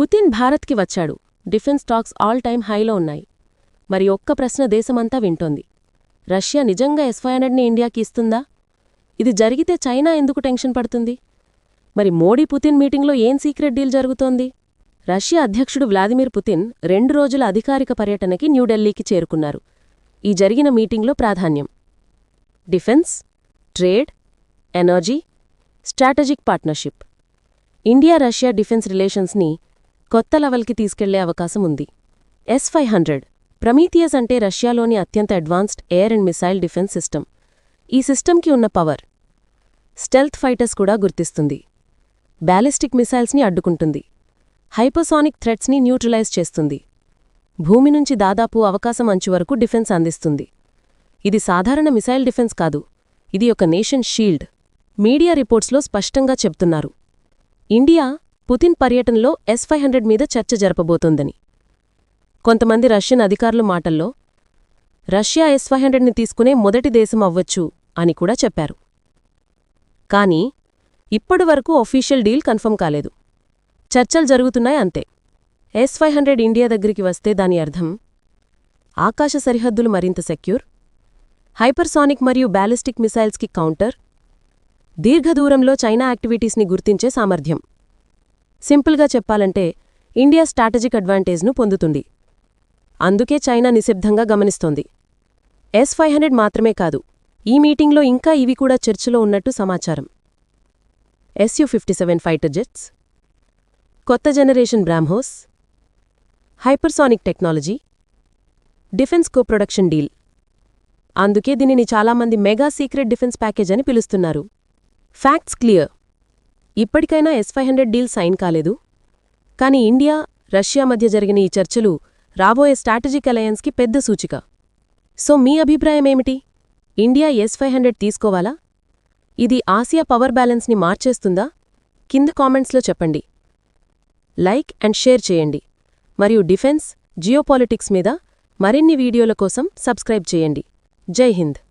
Putin భారత్కి వచ్చాడు. Defence stocks all time హైలో ఉన్నాయి. మరి ఒక్క ప్రశ్న దేశమంతా వింటోంది. రష్యా నిజంగా ఎస్ఫై హండ్రెడ్ని ఇండియాకి ఇస్తుందా? ఇది జరిగితే చైనా ఎందుకు టెన్షన్ పడుతుంది? మరి మోడీ పుతిన్ మీటింగ్లో ఏం సీక్రెట్ డీల్ జరుగుతోంది? రష్యా అధ్యక్షుడు వ్లాదిమిర్ పుతిన్ రెండు రోజుల అధికారిక పర్యటనకి న్యూఢిల్లీకి చేరుకున్నారు. ఈ జరిగిన మీటింగ్లో ప్రాధాన్యం. Defence trade energy strategic partnership. India Russia defence రిలేషన్స్ని కొత్త లెవెల్కి తీసుకెళ్ళే అవకాశం ఉంది. ఎస్ ఫైవ్ హండ్రెడ్ ప్రమీథియస్ అంటే రష్యాలోని అత్యంత advanced air and missile defence system. ఈ సిస్టమ్కి ఉన్న పవర్ స్టెల్త్ ఫైటర్స్ కూడా గుర్తిస్తుంది. బ్యాలిస్టిక్ మిసైల్స్ని అడ్డుకుంటుంది. హైపోసానిక్ థ్రెట్స్ని న్యూట్రలైజ్ చేస్తుంది. భూమి నుంచి దాదాపు అవకాశం అంచు వరకు డిఫెన్స్ అందిస్తుంది. ఇది సాధారణ మిసైల్ డిఫెన్స్ కాదు. ఇది ఒక నేషన్ షీల్డ్. మీడియా రిపోర్ట్స్లో స్పష్టంగా చెప్తున్నారు. ఇండియా పుతిన్ పర్యటనలో ఎస్ ఫైవ్ హండ్రెడ్ మీద చర్చ జరపబోతోందని. కొంతమంది రష్యన్ అధికారుల మాటల్లో రష్యా ఎస్ ఫైవ్ హండ్రెడ్ని తీసుకునే మొదటి దేశం అవ్వచ్చు అని కూడా చెప్పారు. కానీ ఇప్పటివరకు ఒఫీషియల్ డీల్ కన్ఫర్మ్ కాలేదు. చర్చలు జరుగుతున్నాయి అంతే. ఎస్ ఫైవ్ హండ్రెడ్ ఇండియా దగ్గరికి వస్తే దాని అర్థం ఆకాశ సరిహద్దులు మరింత సెక్యూర్ హైపర్సానిక్ మరియు బ్యాలిస్టిక్ మిసైల్స్కి కౌంటర్ దీర్ఘదూరంలో చైనా యాక్టివిటీస్ని గుర్తించే సామర్థ్యం. సింపుల్గా చెప్పాలంటే ఇండియా స్ట్రాటజిక్ అడ్వాంటేజ్ను పొందుతుంది. అందుకే చైనా నిశ్శబ్దంగా గమనిస్తోంది. ఎస్ ఫైవ్ హండ్రెడ్ మాత్రమే కాదు ఈ మీటింగ్లో ఇంకా ఇవి కూడా చర్చలో ఉన్నట్టు సమాచారం. SU fifty seven fighter jets కొత్త generation BrahMos hypersonic technology defence co production deal. అందుకే దీనిని చాలామంది మెగా సీక్రెట్ డిఫెన్స్ ప్యాకేజ్ అని పిలుస్తున్నారు. Facts clear. ఇప్పటికైనా S five hundred deal sign కాలేదు. కానీ ఇండియా రష్యా మధ్య జరిగిన ఈ చర్చలు రాబోయే స్ట్రాటజిక్ అలయన్స్కి పెద్ద సూచిక. సో మీ అభిప్రాయమేమిటి ఇండియా ఎస్ ఫైవ్ హండ్రెడ్ తీసుకోవాలా? ఇది ఆసియా పవర్ బ్యాలెన్స్ని మార్చేస్తుందా? కింద కామెంట్స్లో చెప్పండి. లైక్ అండ్ షేర్ చేయండి. మరియు డిఫెన్స్ జియోపాలిటిక్స్ మీద మరిన్ని వీడియోల కోసం సబ్స్క్రైబ్ చేయండి. జై హింద్.